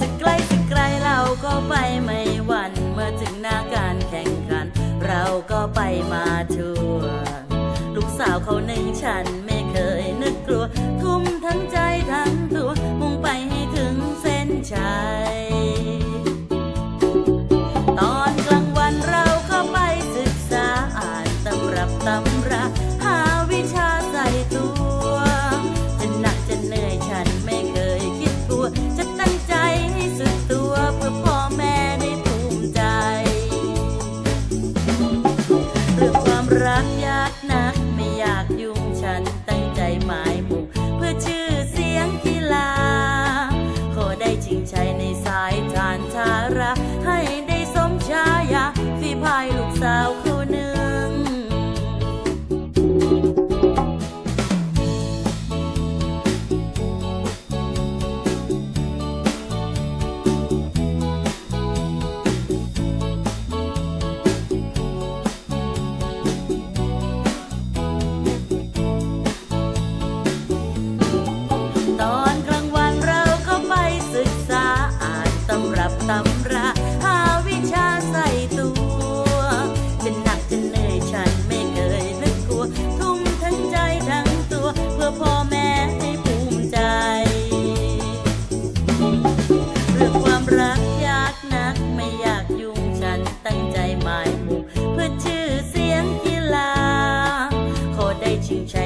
สักไกลสักไกลเราก็ไปไม่หวั่นเมื่อถึงหน้าการแข่งขัน เราก็ไปมาทั่วลูกสาวเขาหนึ่งฉันไม่เคยนึกกลัว ทุ่มทั้งใจทั้งตัวมุ่งไปให้ถึงเส้นชัยตอนกลางวันเราก็ไปศึกษาอ่านตำรับตำ ตำราหาวิชาใส่ตัว จะหนักจะเหนื่อยฉันไม่เคยนึกกลัว ทุ่มทั้งใจทั้งตัว เพื่อพ่อแม่ให้ภูมิใจ เรื่องความรักยากนักไม่อยากยุ่งฉันตั้งใจหมายมุ่งเพื่อชื่อเสียงกีฬาขอได้ชิงชัยในสาย